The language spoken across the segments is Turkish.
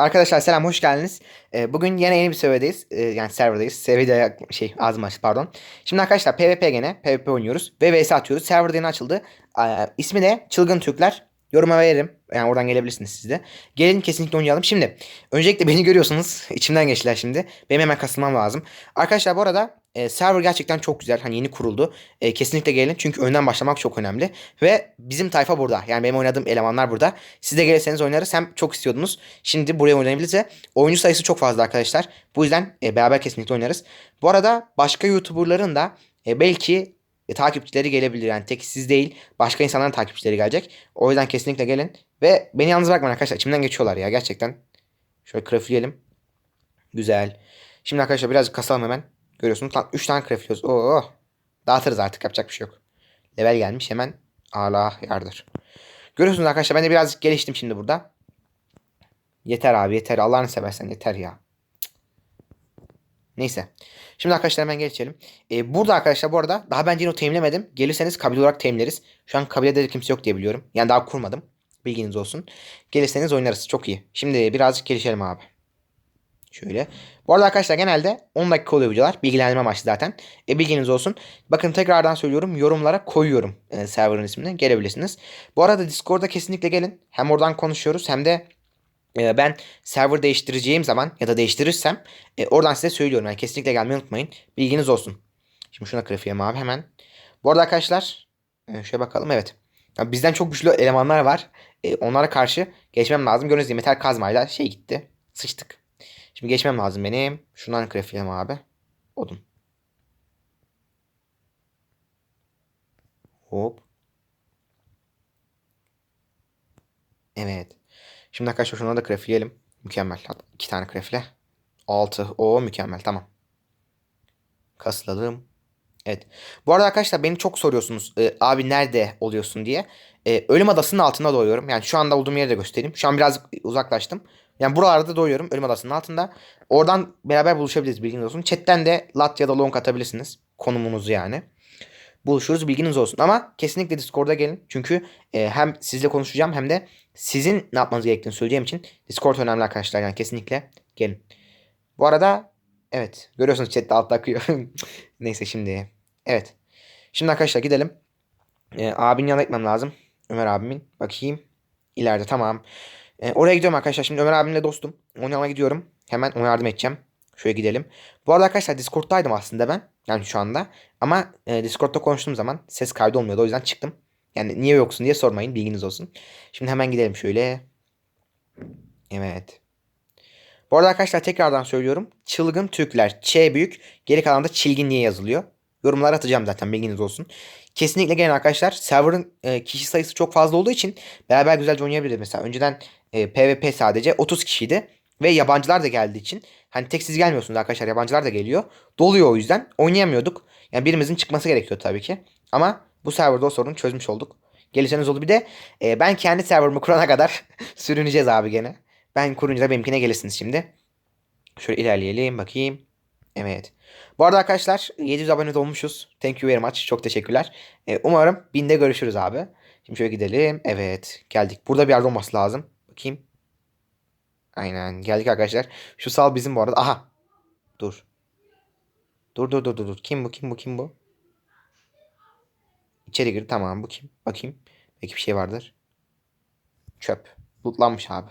Arkadaşlar selam hoş geldiniz. Ee, bugün yine yeni bir serverdeyiz. Ee, yani serverdayız. Serverda şey ağzım açtı pardon. Şimdi arkadaşlar PvP gene PvP oynuyoruz ve vs atıyoruz. Server yeni açıldı. Ee, ismi de Çılgın Türkler. Yoruma veririm. Yani oradan gelebilirsiniz siz de. Gelin kesinlikle oynayalım. Şimdi öncelikle beni görüyorsunuz. İçimden geçtiler şimdi. Benim hemen kasılmam lazım. Arkadaşlar bu arada e, server gerçekten çok güzel. Hani yeni kuruldu. E, kesinlikle gelin çünkü önden başlamak çok önemli. Ve bizim tayfa burada. Yani benim oynadığım elemanlar burada. Siz de gelirseniz oynarız. Hem çok istiyordunuz. Şimdi buraya oynayabiliriz ve oyuncu sayısı çok fazla arkadaşlar. Bu yüzden e, beraber kesinlikle oynarız. Bu arada başka YouTuber'ların da e, belki e, takipçileri gelebilir. Yani tek siz değil başka insanların takipçileri gelecek. O yüzden kesinlikle gelin. Ve beni yalnız bırakmayın arkadaşlar. İçimden geçiyorlar ya gerçekten. Şöyle crafleyelim. Güzel. Şimdi arkadaşlar birazcık kasalım hemen. Görüyorsunuz lan 3 tane crafliyoruz. Oo. Dağıtırız artık yapacak bir şey yok. Level gelmiş hemen. Allah yardır. Görüyorsunuz arkadaşlar ben de birazcık geliştim şimdi burada. Yeter abi yeter. Allah'ını seversen yeter ya. Neyse. Şimdi arkadaşlar hemen geçelim. Ee, burada arkadaşlar bu arada daha ben Dino teminlemedim. Gelirseniz kabile olarak teminleriz. Şu an kabilede de kimse yok diye biliyorum. Yani daha kurmadım. Bilginiz olsun. Gelirseniz oynarız. Çok iyi. Şimdi birazcık gelişelim abi. Şöyle. Bu arada arkadaşlar genelde 10 dakika oluyor videolar. Bilgilendirme amaçlı zaten. E, bilginiz olsun. Bakın tekrardan söylüyorum. Yorumlara koyuyorum e, server'ın ismini. Gelebilirsiniz. Bu arada Discord'a kesinlikle gelin. Hem oradan konuşuyoruz hem de e, ben server değiştireceğim zaman ya da değiştirirsem e, oradan size söylüyorum. Yani kesinlikle gelmeyi unutmayın. Bilginiz olsun. Şimdi şuna grafiğim abi hemen. Bu arada arkadaşlar e, şöyle bakalım. Evet. Ya bizden çok güçlü elemanlar var. E, onlara karşı geçmem lazım. Gördüğünüz gibi metal kazmayla şey gitti. Sıçtık. Şimdi geçmem lazım benim. Şundan grafiğim abi. Odun. Hop. Evet. Şimdi arkadaşlar şuna da grafiğelim. Mükemmel. İki tane grafile. 6. O mükemmel. Tamam. Kasılalım. Evet. Bu arada arkadaşlar beni çok soruyorsunuz. e, abi nerede oluyorsun diye. E, ölüm adasının altında doğuyorum. Yani şu anda olduğum yeri de göstereyim. Şu an biraz uzaklaştım. Yani buralarda doğuyorum. Ölüm adasının altında. Oradan beraber buluşabiliriz bilginiz olsun. Chatten de lat ya da long atabilirsiniz. Konumunuzu yani. Buluşuruz bilginiz olsun. Ama kesinlikle Discord'a gelin. Çünkü e, hem sizle konuşacağım hem de sizin ne yapmanız gerektiğini söyleyeceğim için Discord önemli arkadaşlar. Yani kesinlikle gelin. Bu arada evet görüyorsunuz chatte altta akıyor. Neyse şimdi. Evet. Şimdi arkadaşlar gidelim. E, abinin yanına gitmem lazım. Ömer abimin. Bakayım. İleride tamam. E, oraya gidiyorum arkadaşlar. Şimdi Ömer abimle dostum. Onun yanına gidiyorum. Hemen ona yardım edeceğim. Şöyle gidelim. Bu arada arkadaşlar Discord'daydım aslında ben. Yani şu anda. Ama e, Discord'da konuştuğum zaman ses kaydı olmuyordu. O yüzden çıktım. Yani niye yoksun diye sormayın. Bilginiz olsun. Şimdi hemen gidelim şöyle. Evet. Bu arada arkadaşlar tekrardan söylüyorum. Çılgın Türkler. Ç büyük. Geri kalan da çilgin diye yazılıyor. Yorumlara atacağım zaten bilginiz olsun. Kesinlikle gelin arkadaşlar. Server'ın e, kişi sayısı çok fazla olduğu için beraber güzelce oynayabiliriz. Mesela önceden e, PvP sadece 30 kişiydi. Ve yabancılar da geldiği için. Hani tek siz gelmiyorsunuz arkadaşlar. Yabancılar da geliyor. Doluyor o yüzden. Oynayamıyorduk. Yani birimizin çıkması gerekiyor tabii ki. Ama bu serverda o sorunu çözmüş olduk. Gelirseniz oldu. Bir de e, ben kendi serverımı kurana kadar sürüneceğiz abi gene. Ben kurunca benimkine gelirsiniz şimdi. Şöyle ilerleyelim bakayım. Evet. Bu arada arkadaşlar 700 abone olmuşuz. Thank you very much. Çok teşekkürler. E, umarım 1000'de görüşürüz abi. Şimdi şöyle gidelim. Evet geldik. Burada bir yerde olması lazım. Bakayım. Aynen geldik arkadaşlar. Şu sal bizim bu arada. Aha. Dur. Dur dur dur dur. dur. Kim bu kim bu kim bu? İçeri gir. Tamam bu kim? Bakayım. Belki bir şey vardır. Çöp. Lootlanmış abi.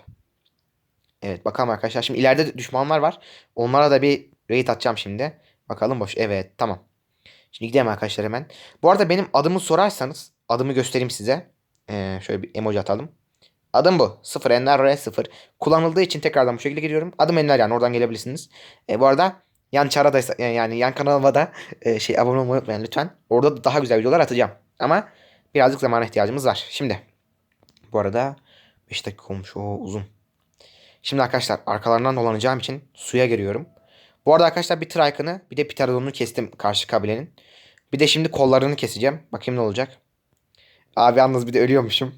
Evet bakalım arkadaşlar. Şimdi ileride düşmanlar var. Onlara da bir raid atacağım şimdi. Bakalım boş. Evet tamam. Şimdi gidelim arkadaşlar hemen. Bu arada benim adımı sorarsanız adımı göstereyim size. Ee, şöyle bir emoji atalım. Adım bu. 0 Enver R 0. Kullanıldığı için tekrardan bu şekilde giriyorum. Adım Enver yani oradan gelebilirsiniz. E, bu arada yan çara da yani yan kanalıma da e, şey abone olmayı unutmayın lütfen. Orada da daha güzel videolar atacağım. Ama birazcık zamana ihtiyacımız var. Şimdi bu arada 5 dakika olmuş o uzun. Şimdi arkadaşlar arkalarından dolanacağım için suya giriyorum. Bu arada arkadaşlar bir trike'ını bir de pterodonunu kestim karşı kabilenin. Bir de şimdi kollarını keseceğim. Bakayım ne olacak. Abi yalnız bir de ölüyormuşum.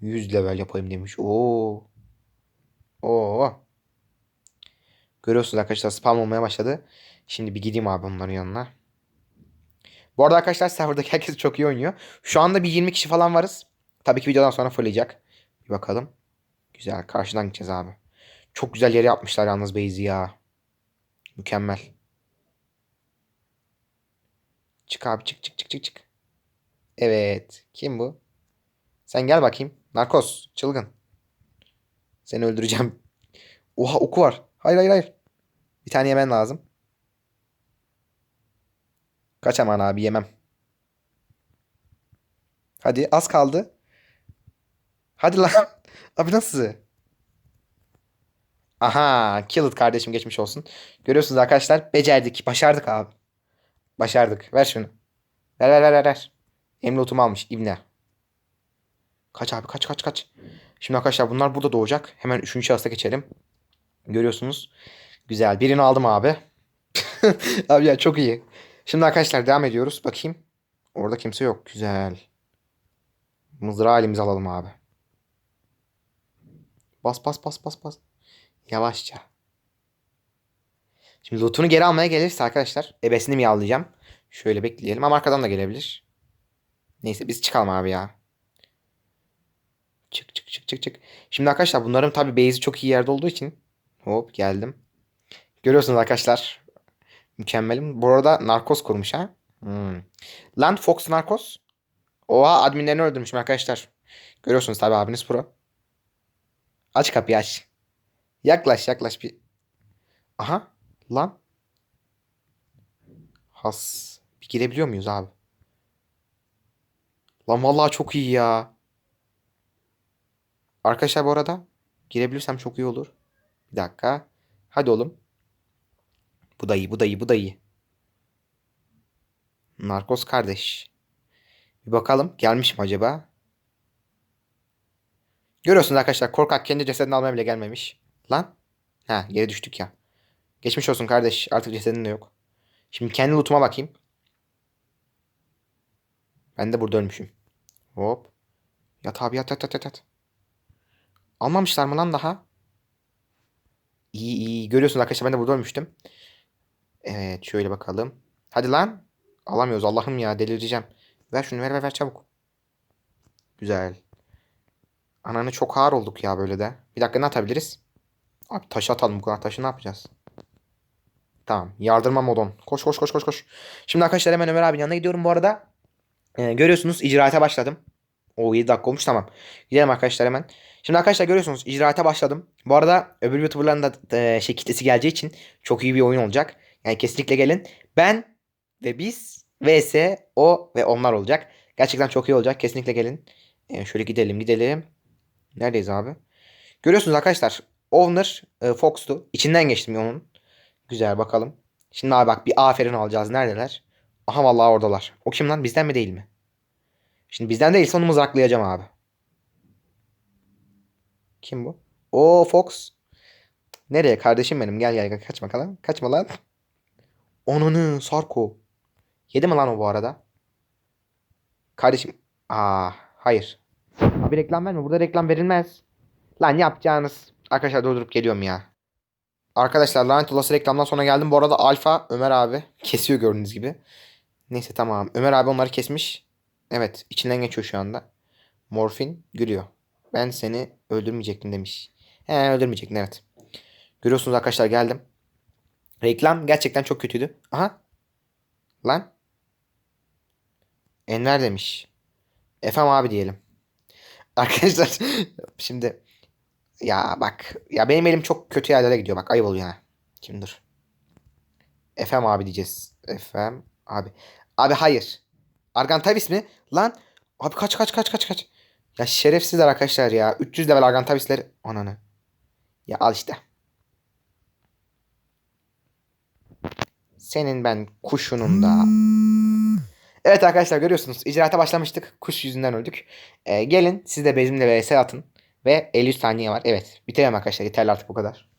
100 level yapayım demiş. Oo. Oo. Görüyorsunuz arkadaşlar spam olmaya başladı. Şimdi bir gideyim abi onların yanına. Bu arada arkadaşlar serverdaki herkes çok iyi oynuyor. Şu anda bir 20 kişi falan varız. Tabii ki videodan sonra fırlayacak. Bir bakalım. Güzel. Karşıdan gideceğiz abi. Çok güzel yere yapmışlar yalnız base'i ya. Mükemmel. Çık abi çık çık çık çık çık. Evet. Kim bu? Sen gel bakayım. Narkos. Çılgın. Seni öldüreceğim. Oha oku var. Hayır hayır hayır. Bir tane yemen lazım. Kaç aman abi yemem. Hadi az kaldı. Hadi lan. Abi nasıl? Aha, kill it kardeşim geçmiş olsun. Görüyorsunuz arkadaşlar becerdik. Başardık abi. Başardık. Ver şunu. Ver ver ver. ver. Emlotumu almış İbne. Kaç abi kaç kaç kaç. Şimdi arkadaşlar bunlar burada doğacak. Hemen üçüncü şahısta geçelim. Görüyorsunuz. Güzel. Birini aldım abi. abi ya çok iyi. Şimdi arkadaşlar devam ediyoruz. Bakayım. Orada kimse yok. Güzel. Mızrağı elimize alalım abi. Bas bas bas bas bas. Yavaşça. Şimdi lootunu geri almaya gelirse arkadaşlar ebesini mi yağlayacağım? Şöyle bekleyelim ama arkadan da gelebilir. Neyse biz çıkalım abi ya. Çık çık çık çık çık. Şimdi arkadaşlar bunların tabi base'i çok iyi yerde olduğu için hop geldim. Görüyorsunuz arkadaşlar. Mükemmelim. Bu arada narkoz kurmuş ha. Hmm. Land Fox narkoz. Oha adminlerini öldürmüşüm arkadaşlar. Görüyorsunuz tabi abiniz pro. Aç kapıyı aç. Yaklaş yaklaş bir. Aha lan. Has. Bir girebiliyor muyuz abi? Lan vallahi çok iyi ya. Arkadaşlar bu arada girebilirsem çok iyi olur. Bir dakika. Hadi oğlum. Bu da iyi, bu da iyi, bu da iyi. Narkos kardeş. Bir bakalım gelmiş mi acaba? Görüyorsunuz arkadaşlar korkak kendi cesedini almaya bile gelmemiş. Lan. Ha yere düştük ya. Geçmiş olsun kardeş. Artık cesedin de yok. Şimdi kendi lootuma bakayım. Ben de burada ölmüşüm. Hop. Yat abi yat yat yat yat. Almamışlar mı lan daha? İyi iyi. Görüyorsunuz arkadaşlar ben de burada ölmüştüm. Evet şöyle bakalım. Hadi lan. Alamıyoruz Allah'ım ya delireceğim. Ver şunu ver ver ver çabuk. Güzel. Ananı çok ağır olduk ya böyle de. Bir dakika ne atabiliriz? Abi taşı atalım bu kadar taşı ne yapacağız? Tamam yardırma modon. Koş koş koş koş koş. Şimdi arkadaşlar hemen Ömer abinin yanına gidiyorum bu arada. Ee, görüyorsunuz icraate başladım. O 7 dakika olmuş tamam. Gidelim arkadaşlar hemen. Şimdi arkadaşlar görüyorsunuz icraate başladım. Bu arada öbür YouTuber'ların da e, şey kitlesi geleceği için çok iyi bir oyun olacak. Yani kesinlikle gelin. Ben ve biz vs o ve onlar olacak. Gerçekten çok iyi olacak. Kesinlikle gelin. Ee, şöyle gidelim gidelim. Neredeyiz abi? Görüyorsunuz arkadaşlar. Owner e, Fox'tu. İçinden geçtim onun. Güzel bakalım. Şimdi abi bak bir aferin alacağız. Neredeler? Aha vallahi oradalar. O kim lan? Bizden mi değil mi? Şimdi bizden değilse onu mızraklayacağım abi. Kim bu? O Fox. Nereye kardeşim benim? Gel gel. Kaçma kalan. Kaçma lan. Onunu Sarko. Yedi mi lan o bu arada? Kardeşim. Aa hayır. Abi reklam verme. Burada reklam verilmez. Lan yapacağınız. Arkadaşlar durdurup geliyorum ya. Arkadaşlar lanet olası reklamdan sonra geldim. Bu arada Alfa Ömer abi kesiyor gördüğünüz gibi. Neyse tamam. Ömer abi onları kesmiş. Evet içinden geçiyor şu anda. Morfin gülüyor. Ben seni öldürmeyecektim demiş. He öldürmeyecektin evet. Görüyorsunuz arkadaşlar geldim. Reklam gerçekten çok kötüydü. Aha. Lan. Enver demiş. Efem abi diyelim. Arkadaşlar şimdi ya bak ya benim elim çok kötü yerlere gidiyor bak ayıp oluyor ha. Şimdi dur. Efem abi diyeceğiz. Efem abi. Abi hayır. Argantavis mi? Lan abi kaç kaç kaç kaç kaç. Ya şerefsizler arkadaşlar ya. 300 level Argantavis'ler. Ananı. Ya al işte. Senin ben kuşunun da. Evet arkadaşlar görüyorsunuz. İcraata başlamıştık. Kuş yüzünden öldük. Ee, gelin siz de bezimle vs atın. Ve 53 saniye var. Evet. Bitirelim arkadaşlar. Yeterli artık bu kadar.